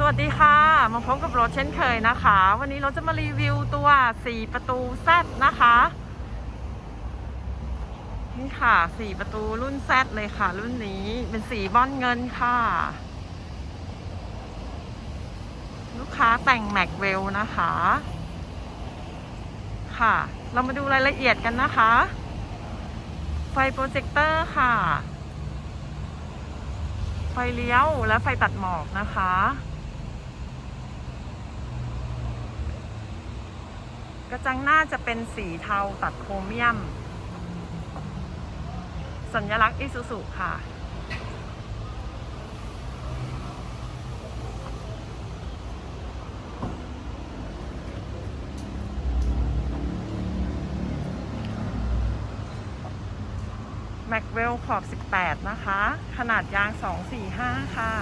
สวัสดีค่ะ มาพบกับรถเช่นเคยนะคะ วันนี้เราจะมารีวิวตัว 4 ประตู Z นะคะ นี่ค่ะ 4 ประตูรุ่น Z เลยค่ะ รุ่นนี้เป็นสีบอนเงินค่ะ ลูกค้าแต่งแม็กเวลนะคะ ค่ะ เรามาดูรายละเอียดกันนะคะ ไฟโปรเจคเตอร์ค่ะไฟเลี้ยวและไฟตัดหมอกนะคะ กระจังหน้าจะเป็นสีเทาตัดโครเมียม สัญลักษณ์อิซูซุค่ะ แม็กเวลขอบ 18 นะคะ ขนาดยาง 245 ค่ะ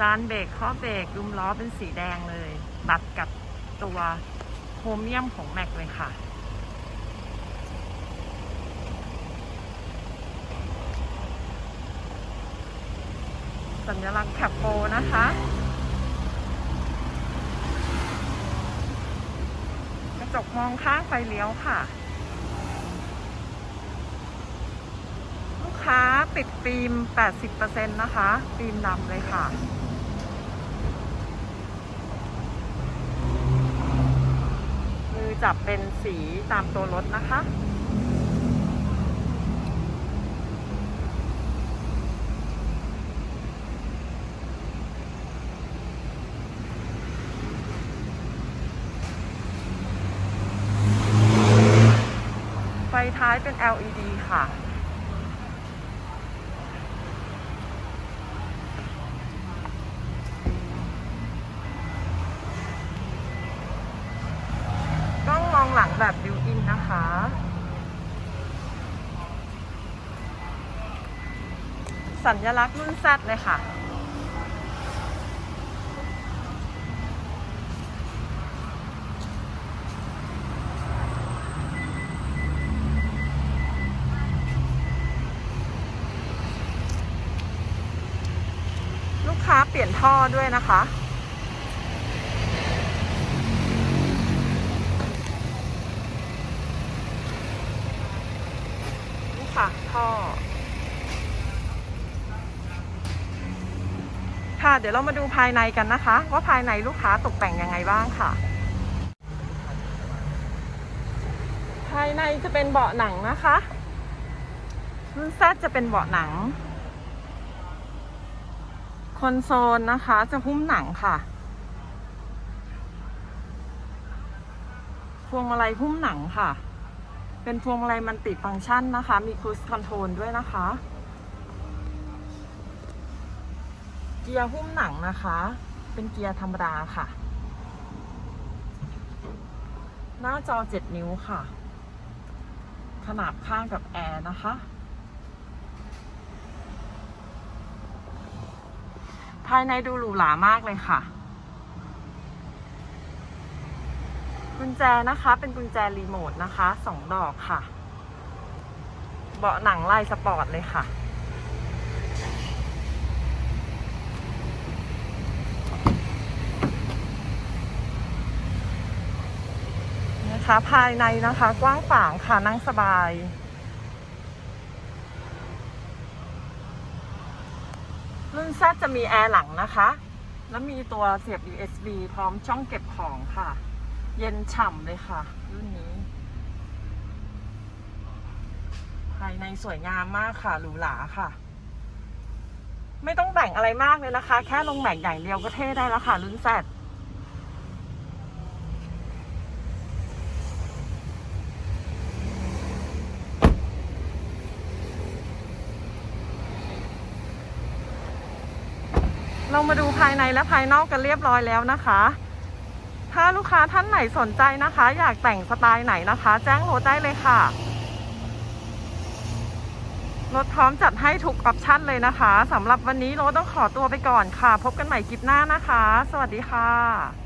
จานเบรกข้อเบรกดุมล้อเป็นสีแดงเลย ตัดกับตัวโครเมียมของแม็กเลยค่ะ สัญลักษณ์แคปโปนะคะกระจกมองข้างไฟเลี้ยวค่ะ ลูกค้าติดฟิล์ม 80%นะคะ ฟิล์มดำเลยค่ะ มือ จับเป็นสีตามตัวรถนะคะ ไฟท้ายเป็น LED ค่ะ กล้องมอง หลังแบบบิวอินนะคะ สัญลักษณ์รุ่นแซดเลยค่ะ ลูกค้าเปลี่ยนท่อด้วยนะคะ ค่ะท่อ ค่ะเดี๋ยวเรามาดูภายในกันนะคะ ว่าภายในลูกค้าตกแต่งยังไงบ้างค่ะ ภายในจะเป็นเบาะหนังนะคะรุ่นแซดจะเป็นเบาะหนัง คอนโซลนะคะจะหุ้มหนังค่ะพวงมาลัยหุ้มหนังค่ะ เป็นพวงมาลัยมันติฟังก์ชันนะคะ มีครู e คอนโทรลด้วยนะคะ เกียร์หุ้มหนังนะคะ เป็นเกียร์ธรรมดาค่ะ หน้าจอ 7 นิ้วค่ะ ขนาบข้างกับแอร์นะคะ ภายในดูหรูหรามากเลยค่ะ ญแจนะคะ เป็นกุญแจรีโมทนะคะสองดอกค่ะ เบาะหนังลายสปอร์ตเลยค่ะ นะคะภายในนะคะ กว้างขวางค่ะนั่งสบายรุ่นแซจะมีแอร์หลังนะคะ แล้วมีตัวเสียบ USB พร้อมช่องเก็บของค่ะ เย็นฉ่ำเลยค่ะ รุ่นนี้ ภายในสวยงามมากค่ะหรูหราค่ะ ไม่ต้องแต่งอะไรมากเลยนะคะ แค่ลงแม็กอย่างเดียวก็เท่ได้แล้วค่ะ รุ่นแซดเรามาดูภายในและภายนอกกันเรียบร้อยแล้วนะคะ ถ้าลูกค้าท่านไหนสนใจนะคะ อยากแต่งสไตล์ไหนนะคะ แจ้งรถได้เลยค่ะ รถพร้อมจัดให้ทุกออปชั่นเลยนะคะสำหรับวันนี้รถต้องขอตัวไปก่อนค่ะ พบกันใหม่คลิปหน้านะคะ สวัสดีค่ะ